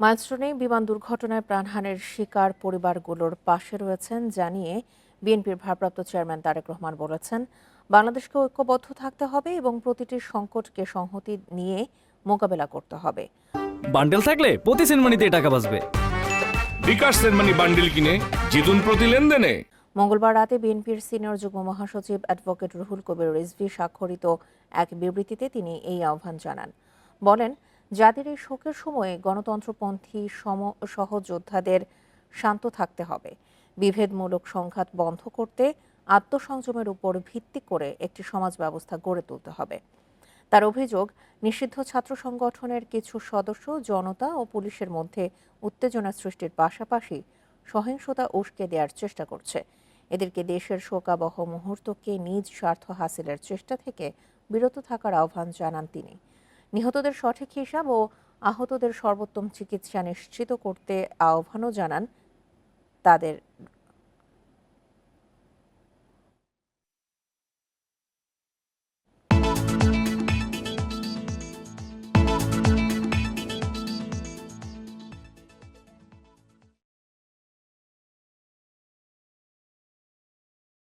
মাইলস্টোনে বিমান দুর্ঘটনায় প্রাণহানির শিকার পরিবারগুলোর পাশে রয়েছেন জানিয়ে বিএনপির ভারপ্রাপ্ত চেয়ারম্যান তারেক রহমান বলেছেন বাংলাদেশকে ঐক্যবদ্ধ থাকতে হবে এবং প্রতিটি সংকটকে সংহতি নিয়ে মোকাবেলা করতে হবে। বান্ডেল থাকলে প্রতি সেনমানিতে টাকা বাঁচবে। বিকাশ সেনমানি বান্ডিল কিনে জিতুন প্রতি লেনদেনে। মঙ্গলবার রাতে বিএনপির সিনিয়র যুগ্ম মহাসচিব অ্যাডভোকেট রুহুল কবির রিজভি স্বাক্ষরিত এক বিবৃতিতে তিনি এই আহ্বান জানান। বলেন জাতির এই শোকের সময়ে গণতন্ত্রপন্থী সম, সহযোদ্ধাদের শান্ত থাকতে হবে। বিভেদমূলক সংঘাত বন্ধ করতে আত্মসংযমের উপর ভিত্তি করে একটি সমাজ ব্যবস্থা গড়ে তুলতে হবে। তার অভিযোগ, নিষিদ্ধ ছাত্র সংগঠনের কিছু সদস্য, জনতা ও পুলিশের মধ্যে উত্তেজনা সৃষ্টির পাশাপাশি সহিংসতা উস্কে দেওয়ার চেষ্টা করছে। এদেরকে দেশের শোকাবহ মুহূর্তকে নিজ স্বার্থ হাসিলের চেষ্টা থেকে বিরত থাকার আহ্বান জানান তিনি। নিহতদের সঠিক হিসাব ও আহতদের সর্বোত্তম চিকিৎসা নিশ্চিত করতে আহ্বানও জানান তাদের